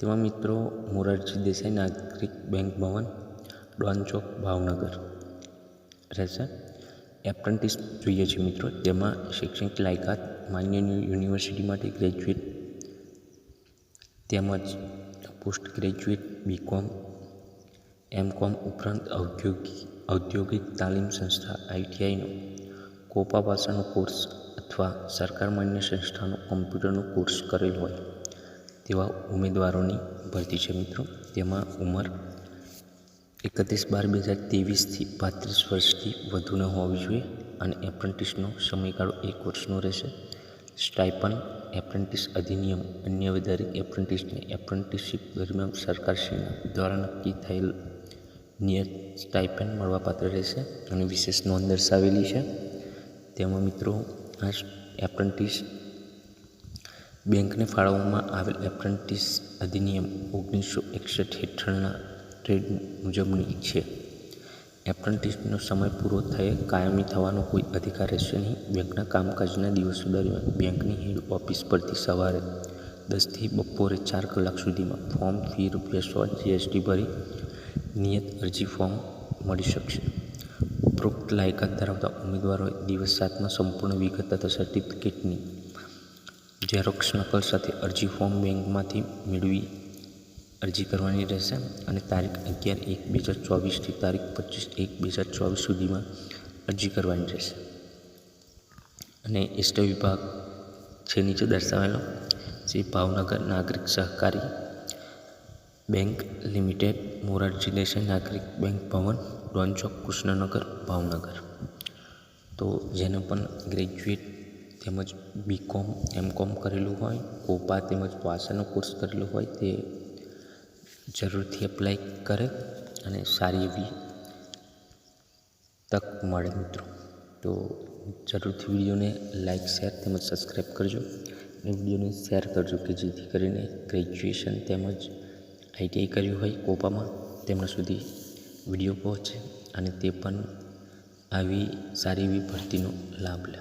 તેમાં મિત્રો મોરારજી દેસાઈ, નાગરિક બેંક ભવન ડોન ચોક ભાવનગર રહેશે એપ્રન્ટિસ જોઈએ છે મિત્રો. તેમાં શૈક્ષણિક લાયકાત માન્ય યુનિવર્સિટી માટે ગ્રેજ્યુએટ. તેમજ પોસ્ટ ગ્રેજ્યુએટ બીકોમ એમ કોમ ઉપરાંત ઔદ્યોગિક ઔદ્યોગિક તાલીમ સંસ્થા આઈટીઆઈનો કોપા ભાષાનો કોર્સ અથવા સરકાર માન્ય સંસ્થાનો કોમ્પ્યુટરનો કોર્સ કરેલ હોય. તેવા ઉમેદવારોની ભરતી છે મિત્રો. તેમાં ઉંમર એકત્રીસ બાર બે હજાર ત્રેવીસથી પાંત્રીસ વર્ષથી વધુ ન હોવી જોઈએ અને એપ્રેન્ટિસનો સમયગાળો એક વર્ષનો રહેશે. સ્ટાઇપન એપ્રેન્ટિસ અધિનિયમ અન્ય દરેક એપ્રેન્ટિસને એપ્રેન્ટિસશીપ દરમિયાન સરકારશ્રીના દ્વારા નક્કી થયેલ નિયત સ્ટાઇપન મળવાપાત્ર રહેશે અને વિશેષ નોંધ દર્શાવેલી છે. તેમાં મિત્રો આ એપ્રેન્ટિસ બેંકને ફાળવવામાં આવેલ એપ્રેન્ટિસ અધિનિયમ ઓગણીસો એકસઠ હેઠળના ટ્રેડ મુજબની છે. એપ્રેન્ટિસનો સમય પૂરો થયે કાયમી થવાનો કોઈ અધિકાર રહેશે નહીં. બેંકના કામકાજના દિવસો દરમિયાન બેંકની હેડ ઓફિસ પરથી સવારે દસથી બપોરે ચાર કલાક સુધીમાં ફોર્મ ફી રૂપિયા સો જીએસટી ભરી નિયત અરજી ફોર્મ મળી શકશે. ઉપરોક્ત લાયકાત ધરાવતા ઉમેદવારોએ દિવસ સાતમાં સંપૂર્ણ વિગત તથા સર્ટિફિકેટની ઝેરોક્ષ નકલ સાથે અરજી ફોર્મ બેંકમાંથી મેળવી અરજી કરવાની રહેશે અને તારીખ અગિયાર એક બે હજાર ચોવીસથી તારીખ પચીસ એક બે હજાર ચોવીસ સુધીમાં અરજી કરવાની રહેશે. અને એસટી વિભાગ છે નીચે દર્શાવેલો શ્રી ભાવનગર નાગરિક સહકારી બેંક લિમિટેડ મોરારજી દેસાઈ નાગરિક બેંક ભવન ડોન ચોક કૃષ્ણનગર, ભાવનગર. તો જેને પણ ગ્રેજ્યુએટ તેમજ બીકોમ એમ કોમ કરેલું હોય કોપા તેમજ ભાષાનો કોર્સ કરેલો હોય તે જરૂરથી એપ્લાય કરે અને સારી એવી તક મળે મિત્રો. તો જરૂરથી વિડીયોને લાઇક શેર તેમજ સબસ્ક્રાઈબ કરજો અને વિડીયોને શેર કરજો કે જેથી કરીને ગ્રેજ્યુએશન તેમજ આઈટીઆઈ કર્યું હોય કોપામાં તેમના સુધી વીડિયો પહોંચે અને તે પણ આવી સારી એવી ભરતીનો લાભ લે.